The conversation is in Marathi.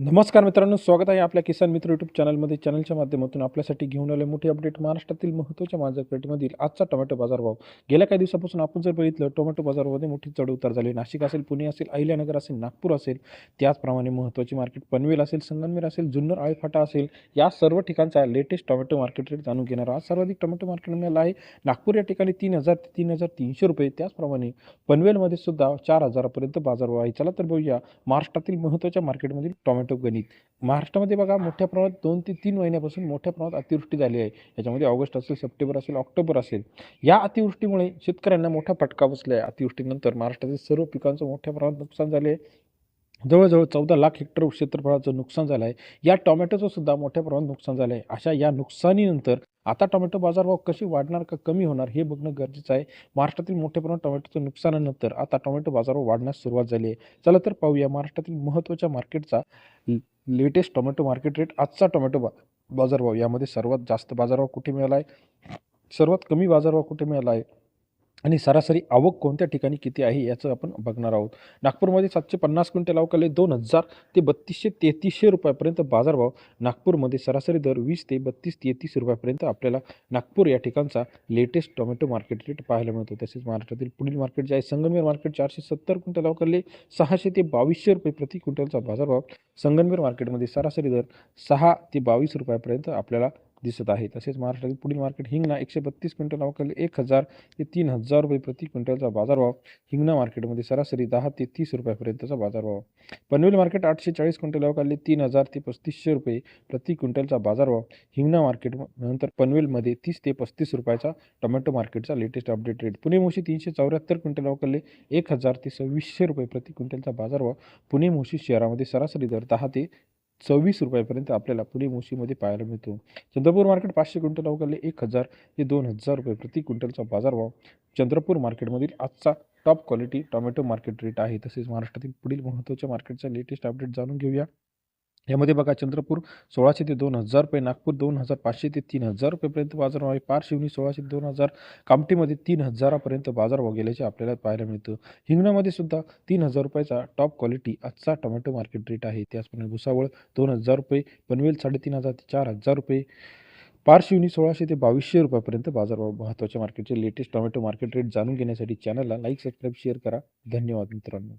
नमस्कार मित्रांनो स्वागत आहे आपल्या किसान मित्र यूट्यूब चॅनलमध्ये चॅनलच्या माध्यमातून आपल्यासाठी घेऊन आले मोठे अपडेट महाराष्ट्रातील महत्त्वाच्या बाजारपेठेमधील आजचा टोमॅटो बाजारभाव गेल्या काही दिवसापासून आपण जर बघितलं टोमॅटो बाजारामध्ये मोठी चढउतार झाली. नाशिक असेल पुणे असेल अहिल्यानगर असेल नागपूर असेल त्याचप्रमाणे महत्त्वाची मार्केट पनवेल असेल संगमनेर असेल जुन्नर आळीफाटा असेल या सर्व ठिकाणचा लेटेस्ट टोमॅटो मार्केट रेट जाणून घेणार आज सर्वाधिक टोमॅटो मार्केट मिळाला आहे नागपूर या ठिकाणी तीन हजार ते तीन हजार तीनशे रुपये. त्याचप्रमाणे पनवेलमध्ये सुद्धा चार हजारापर्यंत बाजारभाव आहे चला तर बघूया महाराष्ट्रातील महत्त्वाच्या मार्केटमधील टोमॅटो गणित महाराष्ट्रामध्ये बघा मोठ्या प्रमाणात दोन ते तीन महिन्यापासून मोठ्या प्रमाणात अतिवृष्टी झाली आहे. याच्यामध्ये ऑगस्ट असेल सप्टेंबर असेल ऑक्टोबर असेल. या अतिवृष्टीमुळे शेतकऱ्यांना मोठा फटका बसला आहे अतिवृष्टीनंतर महाराष्ट्रातील सर्व पिकांचं मोठ्या प्रमाणात नुकसान झाले आहे जवळजवळ चौदा लाख हेक्टर क्षेत्रफळाचं नुकसान झालं आहे. या टोमॅटोचं सुद्धा मोठ्या प्रमाणात नुकसान झालं आहे. अशा या नुकसानीनंतर आता टोमॅटो बाजारभाव कसे वाढणार का कमी होणार हे बघणं गरजेचं आहे. महाराष्ट्रातील मोठ्या प्रमाणात टोमॅटोचं नुकसानानंतर आता टोमॅटो बाजारभाव वाढण्यास सुरुवात झाली आहे. चला तर पाहूया महाराष्ट्रातील महत्त्वाच्या मार्केटचा लेटेस्ट टोमॅटो मार्केट रेट आजचा टोमॅटो बा बाजारभाव. यामध्ये सर्वात जास्त बाजारभाव कुठे मिळाला आहे? सर्वात कमी बाजारभाव कुठे मिळाला आहे? आणि सरासरी आवक कोणत्या ठिकाणी किती आहे याचं आपण बघणार आहोत. नागपूरमध्ये सातशे पन्नास क्विंटल अवकाले दोन हजार ते बत्तीसशे तेहतीसशे रुपयापर्यंत बाजारभाव. नागपूरमध्ये सरासरी दर वीस ते बत्तीस तेहतीस रुपयापर्यंत आपल्याला नागपूर या ठिकाणचा लेटेस्ट टोमॅटो मार्केट रेट पाहायला मिळतो. तसेच महाराष्ट्रातील पुढील मार्केट जे आहे संगमेर मार्केट चारशे सत्तर क्विंटल अवकाले सहाशे ते बावीसशे रुपये प्रति क्विंटलचा बाजारभाव. संगमेर मार्केटमध्ये सरासरी दर सहा ते बावीस रुपयापर्यंत आपल्याला दिसत आहे. तसेच महाराष्ट्रातील पुढील मार्केट हिंगणा एकशे बत्तीस क्विंटल अवकाले एक हजार ते तीन हजार रुपये प्रति क्विंटलचा बाजारभाव हिंगणा मार्केटमध्ये सरासरी दहा ते तीस रुपयापर्यंतचा बाजारभाव. पनवेल मार्केट आठशे चाळीस क्विंटल अवकाले तीन हजार ते पस्तीसशे रुपये प्रति क्विंटलचा बाजारभाव. हिंगणा मार्केट नंतर पनवेलमध्ये तीस ते पस्तीस रुपयाचा टोमॅटो मार्केटचा latest update rate Pune Moshi तीनशे चौऱ्याहत्तर क्विंटल अवकाले एक हजार ते सव्वीसशे रुपये प्रति क्विंटलचा बाजारभाव. पुणे मोशी शहरामध्ये सरासरी दर दहा ते चव्वीस रुपयापर्यंत आपल्याला पुणे मोशीमध्ये पाहायला मिळतो. चंद्रपूर मार्केट पाचशे क्विंटल अवकाले एक हजार ते दोन हजार रुपये प्रति क्विंटलचा बाजारभाव चंद्रपूर मार्केटमधील आजचा top quality tomato market rate आहे. तसेच महाराष्ट्रातील पुढील महत्त्वाच्या मार्केटचा लेटेस्ट अपडेट जाणून घेऊया. यामध्ये बघा चंद्रपूर सोळाशे ते दोन हजार रुपये नागपूर दोन हजार पाचशे ते तीन हजार रुपयेपर्यंत बाजारभाव आहे. पारशिवनी सोळाशे ते दोन हजार कामटीमध्ये तीन हजारापर्यंत बाजारभाव गेल्याचे आपल्याला पाहायला मिळतं. हिंगणामध्ये सुद्धा तीन हजार रुपयाचा टॉप क्वालिटी आजचा टोमॅटो मार्केट रेट आहे. त्याचप्रमाणे भुसावळ दोन हजार रुपये पनवेल साडेतीन हजार ते चार हजार रुपये पारशिवनी सोळाशे ते बावीसशे रुपयापर्यंत बाजारभाव महत्त्वाच्या मार्केटचे लेटेस्ट टोमॅटो मार्केट रेट जाणून घेण्यासाठी चॅनलला लाईक सबस्क्राईब शेअर करा. धन्यवाद मित्रांनो.